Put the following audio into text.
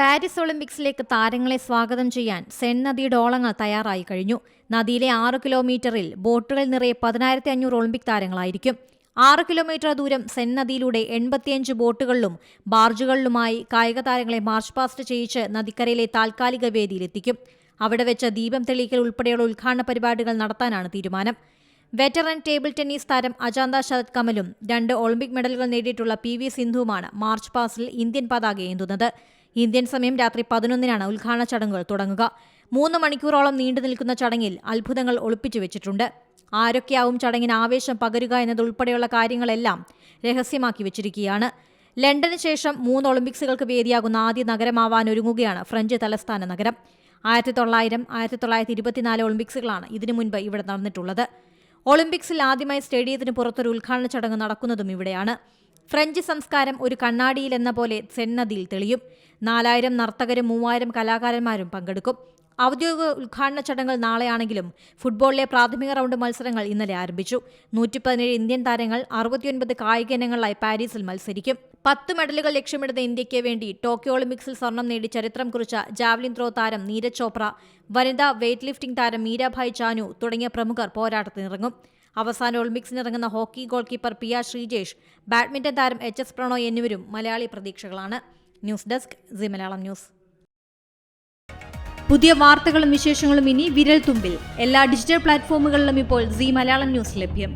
Paris ഒളിമ്പിക്സിലേക്ക് താരങ്ങളെ സ്വാഗതം ചെയ്യാൻ സെൻ നദിയുടെ ഓളങ്ങൾ തയ്യാറായി കഴിഞ്ഞു. നദിയിലെ ആറ് കിലോമീറ്ററിൽ ബോട്ടുകൾ നിറയെ പതിനായിരത്തി അഞ്ഞൂറ് ഒളിമ്പിക് താരങ്ങളായിരിക്കും. ആറ് കിലോമീറ്റർ ദൂരം സെൻ നദിയിലൂടെ എൺപത്തിയഞ്ച് ബോട്ടുകളിലും ബാർജുകളിലുമായി കായിക താരങ്ങളെ മാർച്ച് പാസ്റ്റ് ചെയ്യിച്ച് നദിക്കരയിലെ താൽക്കാലിക വേദിയിലെത്തിക്കും. അവിടെ വെച്ച് ദീപം തെളിയിക്കൽ ഉൾപ്പെടെയുള്ള ഉദ്ഘാടന പരിപാടികൾ നടത്താനാണ് തീരുമാനം. വെറ്ററൻ ടേബിൾ ടെന്നീസ് താരം അജാന്ത ശരത് കമലും രണ്ട് ഒളിമ്പിക് മെഡലുകൾ നേടിയിട്ടുള്ള പി വി സിന്ധുവുമാണ് മാർച്ച് പാസ്റ്റിൽ ഇന്ത്യൻ പതാക ഏന്തുന്നത്. ഇന്ത്യൻ സമയം രാത്രി പതിനൊന്നിനാണ് ഉദ്ഘാടന ചടങ്ങുകൾ തുടങ്ങുക. മൂന്ന് മണിക്കൂറോളം നീണ്ടു നിൽക്കുന്ന ചടങ്ങിൽ അത്ഭുതങ്ങൾ ഒളിപ്പിച്ചു വെച്ചിട്ടുണ്ട്. ആരൊക്കെയാവും ചടങ്ങിന് ആവേശം പകരുക എന്നതുൾപ്പെടെയുള്ള കാര്യങ്ങളെല്ലാം രഹസ്യമാക്കി വെച്ചിരിക്കുകയാണ്. ലണ്ടന് ശേഷം മൂന്ന് ഒളിമ്പിക്സുകൾക്ക് വേദിയാകുന്ന ആദ്യ നഗരമാവാൻ ഒരുങ്ങുകയാണ് ഫ്രഞ്ച് തലസ്ഥാന നഗരം. ആയിരത്തി തൊള്ളായിരം ആയിരത്തി തൊള്ളായിരത്തി ഇരുപത്തിനാല് ഒളിമ്പിക്സുകളാണ് ഇതിനു മുൻപ് ഇവിടെ നടന്നിട്ടുള്ളത്. ഒളിമ്പിക്സിൽ ആദ്യമായി സ്റ്റേഡിയത്തിന് പുറത്തൊരു ഉദ്ഘാടന ചടങ്ങ് നടക്കുന്നതും ഇവിടെയാണ്. ഫ്രഞ്ച് സംസ്കാരം ഒരു കണ്ണാടിയിലെന്ന പോലെ സെന്നതിയിൽ തെളിയും. നാലായിരം നർത്തകരും മൂവായിരം കലാകാരന്മാരും പങ്കെടുക്കും. ഔദ്യോഗിക ഉദ്ഘാടന ചടങ്ങുകൾ നാളെയാണെങ്കിലും ഫുട്ബോളിലെ പ്രാഥമിക റൗണ്ട് മത്സരങ്ങൾ ഇന്നലെ ആരംഭിച്ചു. നൂറ്റി പതിനേഴ് ഇന്ത്യൻ താരങ്ങൾ അറുപത്തിയൊൻപത് കായിക ഇനങ്ങളിലായി പാരീസിൽ മത്സരിക്കും. പത്ത് മെഡലുകൾ ലക്ഷ്യമിടുന്ന ഇന്ത്യയ്ക്ക് വേണ്ടി ടോക്കിയോ ഒളിമ്പിക്സിൽ സ്വർണം നേടി ചരിത്രം കുറിച്ച ജാവ്ലിൻ ത്രോ താരം നീരജ് ചോപ്ര വനിതാ വെയ്റ്റ് ലിഫ്റ്റിംഗ് താരം മീരാഭായ് ചാനു തുടങ്ങിയ പ്രമുഖർ പോരാട്ടത്തിനിറങ്ങും. അവസാന ഒളിമ്പിക്സിനിറങ്ങുന്ന hockey goalkeeper PR Sreejesh badminton താരം എച്ച് എസ് പ്രണോയ് എന്നിവരും Malayali പ്രതീക്ഷകളാണ്. News desk C Malayalam news. പുതിയ വാർത്തകളും വിശേഷങ്ങളും ഇനി വിരൽ തുമ്പിൽ എല്ലാ ഡിജിറ്റൽ പ്ലാറ്റ്ഫോമുകളിലും ഇപ്പോൾ സി മലയാളം ന്യൂസ് ലഭ്യം.